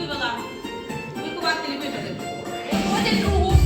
вивела. Вихователі вивели. Ходять другу